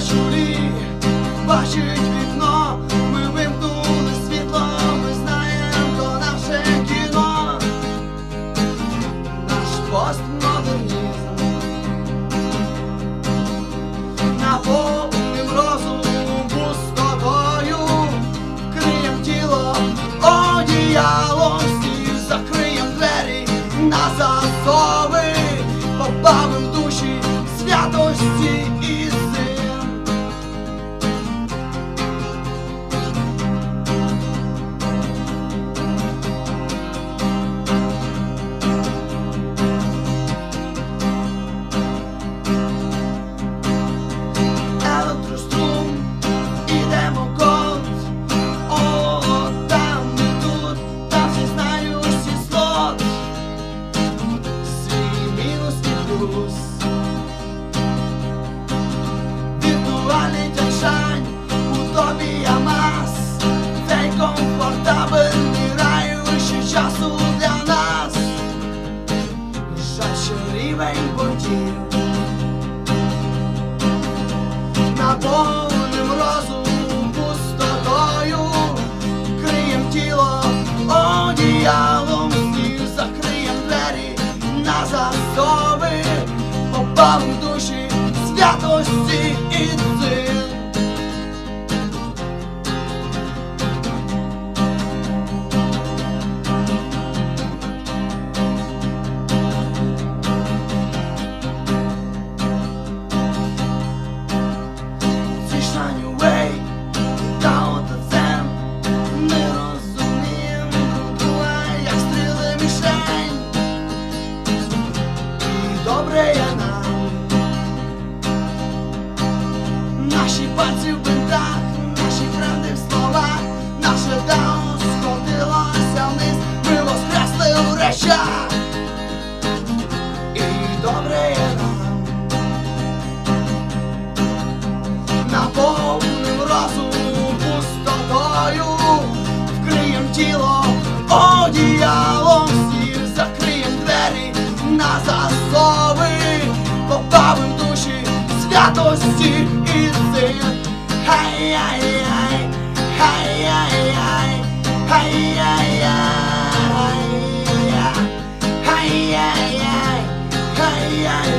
щурі бачить вікно. наш рівень поділ наповним розум пустотою, криєм тіло одіялом, стіл закриєм двері на засоби, попав душі святості. dobrej yeah.